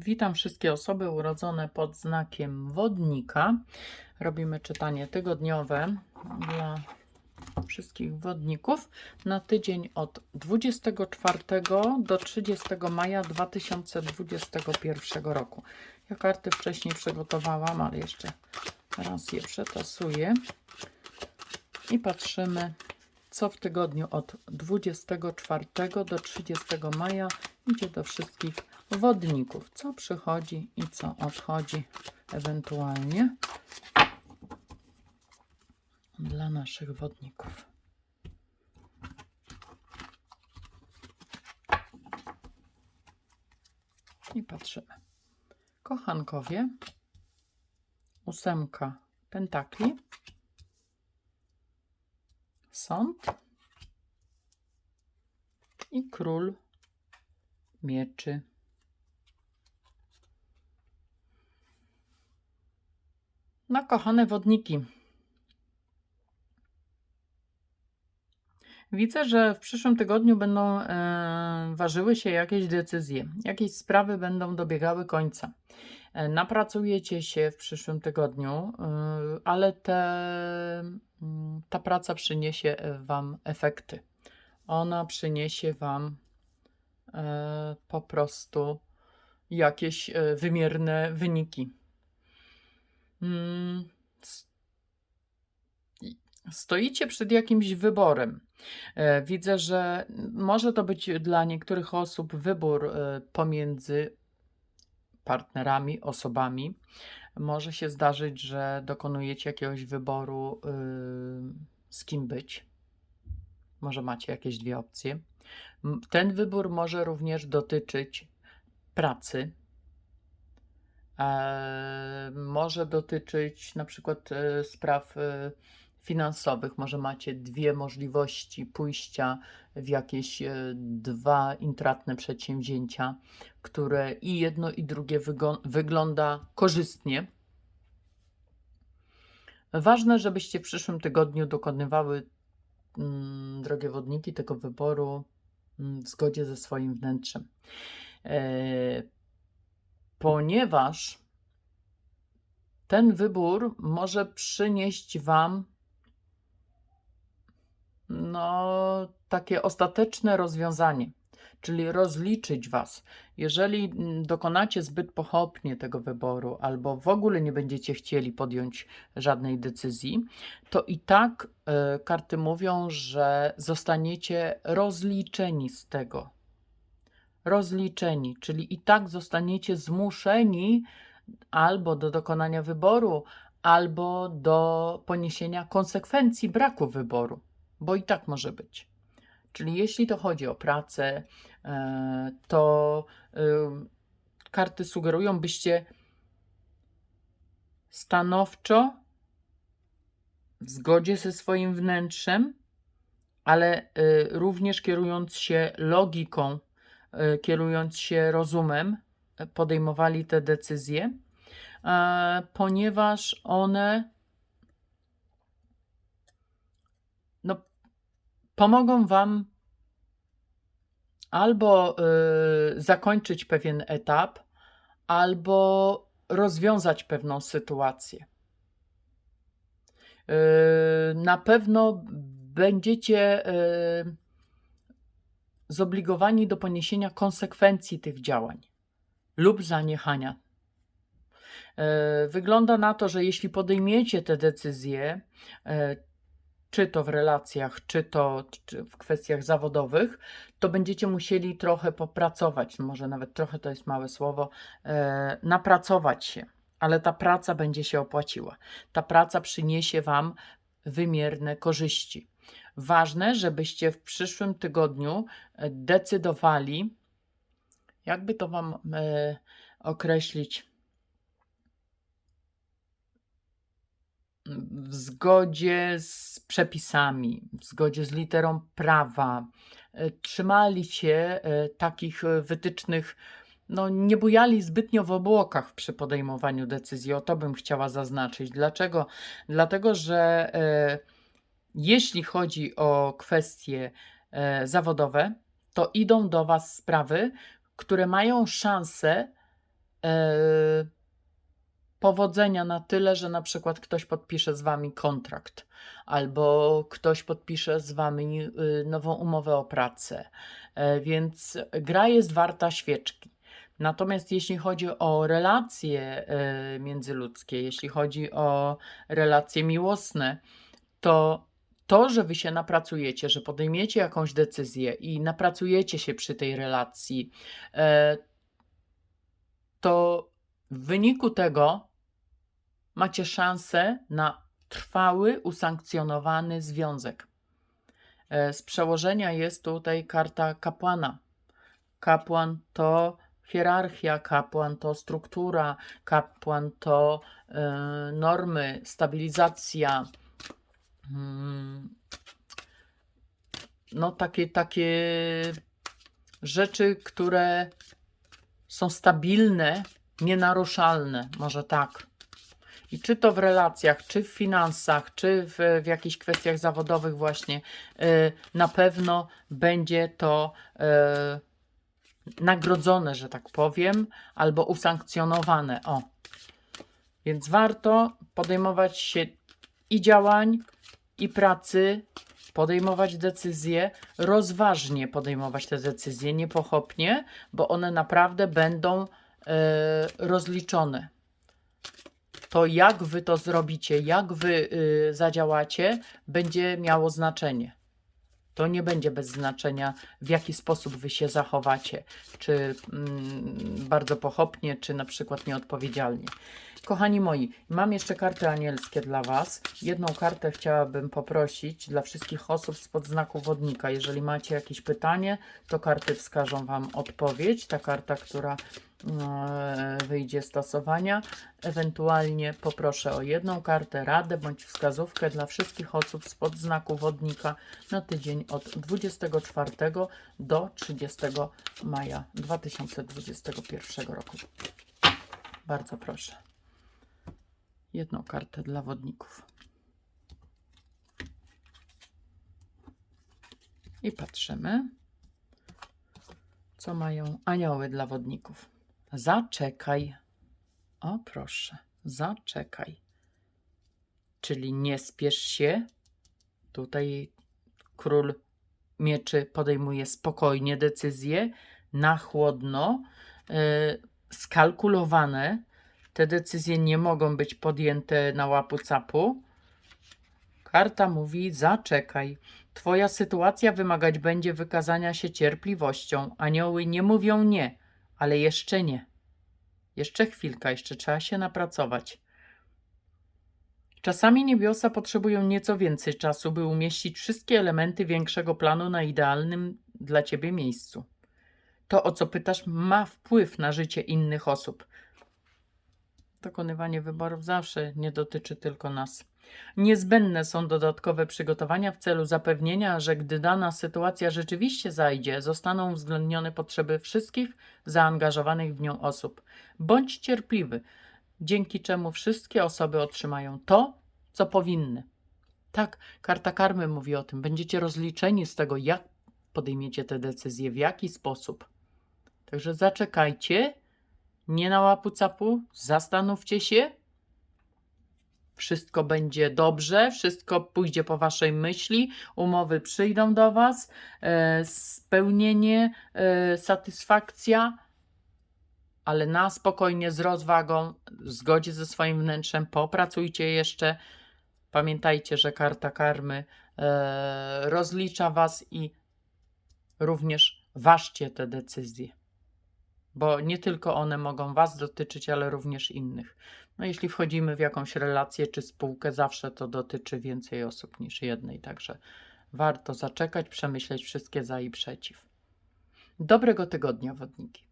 Witam wszystkie osoby urodzone pod znakiem wodnika. Robimy czytanie tygodniowe dla wszystkich wodników na tydzień od 24 do 30 maja 2021 roku. Ja karty wcześniej przygotowałam, ale jeszcze raz je przetasuję i patrzymy, co w tygodniu od 24 do 30 maja idzie do wszystkich wodników. Co przychodzi i co odchodzi ewentualnie dla naszych wodników. I patrzymy. Kochankowie, ósemka pentakli, sąd i król mieczy. No, kochane wodniki. Widzę, że w przyszłym tygodniu będą e, ważyły się jakieś decyzje, jakieś sprawy będą dobiegały końca. E, napracujecie się w przyszłym tygodniu, e, ale te, mm, ta praca przyniesie Wam efekty. Ona przyniesie Wam e, po prostu jakieś e, wymierne wyniki. Mm, i- Stoicie przed jakimś wyborem. E, Widzę, że może to być dla niektórych osób wybór e, pomiędzy partnerami, osobami. Może się zdarzyć, że dokonujecie jakiegoś wyboru, y, z kim być. Może macie jakieś dwie opcje. Ten wybór może również dotyczyć pracy. E, może dotyczyć na przykład e, spraw e, finansowych. Może macie dwie możliwości pójścia w jakieś dwa intratne przedsięwzięcia, które i jedno i drugie wygląda korzystnie. Ważne, żebyście w przyszłym tygodniu dokonywały, mm, drogie wodniki, tego wyboru mm, w zgodzie ze swoim wnętrzem. Ponieważ ten wybór może przynieść Wam no, takie ostateczne rozwiązanie, czyli rozliczyć Was. Jeżeli dokonacie zbyt pochopnie tego wyboru, albo w ogóle nie będziecie chcieli podjąć żadnej decyzji, to i tak e, karty mówią, że zostaniecie rozliczeni z tego. Rozliczeni, czyli i tak zostaniecie zmuszeni albo do dokonania wyboru, albo do poniesienia konsekwencji braku wyboru, bo i tak może być. Czyli jeśli to chodzi o pracę, e, to ym, karty sugerują, byście stanowczo, w zgodzie ze swoim wnętrzem, ale y, również kierując się logiką, kierując się rozumem, y, podejmowali te decyzje, e, ponieważ one no, pomogą Wam albo zakończyć pewien etap, albo rozwiązać pewną sytuację. Na pewno będziecie zobligowani do poniesienia konsekwencji tych działań lub zaniechania. E, Wygląda na to, że jeśli podejmiecie te decyzje, e, czy to w relacjach, czy to w kwestiach zawodowych, to będziecie musieli trochę popracować, może nawet trochę to jest małe słowo, e, napracować się, ale ta praca będzie się opłaciła. Ta praca przyniesie Wam wymierne korzyści. Ważne, żebyście w przyszłym tygodniu e, decydowali, jakby to Wam e, określić, w zgodzie z przepisami, w zgodzie z literą prawa, e, trzymali się takich wytycznych, no nie bujali zbytnio w obłokach przy podejmowaniu decyzji. O to bym chciała zaznaczyć. Dlaczego? Dlatego, że e, jeśli chodzi o kwestie e, zawodowe, to idą do Was sprawy, które mają szansę e, powodzenia na tyle, że na przykład ktoś podpisze z wami kontrakt, albo ktoś podpisze z wami y, nową umowę o pracę. E, Więc gra jest warta świeczki. Natomiast jeśli chodzi o relacje e, międzyludzkie, jeśli chodzi o relacje miłosne, to to, że wy się napracujecie, że podejmiecie jakąś decyzję i napracujecie się przy tej relacji, e, to w wyniku tego macie szansę na trwały, usankcjonowany związek. E, Z przełożenia jest tutaj karta kapłana. Kapłan to hierarchia, kapłan to struktura, kapłan to e, normy, stabilizacja. Mm, No, takie, takie rzeczy, które są stabilne, nienaruszalne, może tak. I czy to w relacjach, czy w finansach, czy w, w jakichś kwestiach zawodowych, właśnie y, na pewno będzie to y, nagrodzone, że tak powiem, albo usankcjonowane. O. Więc warto podejmować się i działań, i pracy, podejmować decyzje, rozważnie podejmować te decyzje, nie pochopnie, bo one naprawdę będą e, rozliczone. To jak wy to zrobicie, jak wy y, zadziałacie, będzie miało znaczenie. To nie będzie bez znaczenia, w jaki sposób wy się zachowacie, czy mm, bardzo pochopnie, czy na przykład nieodpowiedzialnie. Kochani moi, mam jeszcze karty anielskie dla Was. Jedną kartę chciałabym poprosić dla wszystkich osób spod znaku wodnika. Jeżeli macie jakieś pytanie, to karty wskażą Wam odpowiedź. Ta karta, która e, wyjdzie z stosowania. Ewentualnie poproszę o jedną kartę, radę bądź wskazówkę dla wszystkich osób spod znaku wodnika na tydzień od 24 do 30 maja 2021 roku. Bardzo proszę. Jedną kartę dla wodników. I patrzymy, co mają anioły dla wodników. Zaczekaj. O, proszę, zaczekaj. Czyli nie spiesz się. Tutaj król mieczy podejmuje spokojnie decyzje, na chłodno, yy, skalkulowane. Te decyzje nie mogą być podjęte na łapu capu. Karta mówi: zaczekaj. Twoja sytuacja wymagać będzie wykazania się cierpliwością. Anioły nie mówią nie, ale jeszcze nie. Jeszcze chwilka, jeszcze trzeba się napracować. Czasami niebiosa potrzebują nieco więcej czasu, by umieścić wszystkie elementy większego planu na idealnym dla ciebie miejscu. To, o co pytasz, ma wpływ na życie innych osób. Dokonywanie wyborów zawsze nie dotyczy tylko nas. Niezbędne są dodatkowe przygotowania w celu zapewnienia, że gdy dana sytuacja rzeczywiście zajdzie, zostaną uwzględnione potrzeby wszystkich zaangażowanych w nią osób. Bądź cierpliwy, dzięki czemu wszystkie osoby otrzymają to, co powinny. Tak, karta karmy mówi o tym. Będziecie rozliczeni z tego, jak podejmiecie te decyzje, w jaki sposób. Także zaczekajcie, nie na łapu capu, zastanówcie się. Wszystko będzie dobrze, wszystko pójdzie po waszej myśli, umowy przyjdą do was, e, spełnienie, e, satysfakcja, ale na spokojnie, z rozwagą, w zgodzie ze swoim wnętrzem, popracujcie jeszcze. Pamiętajcie, że karta karmy e, rozlicza was i również ważcie te decyzje bo nie tylko one mogą Was dotyczyć, ale również innych. No jeśli wchodzimy w jakąś relację czy spółkę, zawsze to dotyczy więcej osób niż jednej, także warto zaczekać, przemyśleć wszystkie za i przeciw. Dobrego tygodnia, wodniki.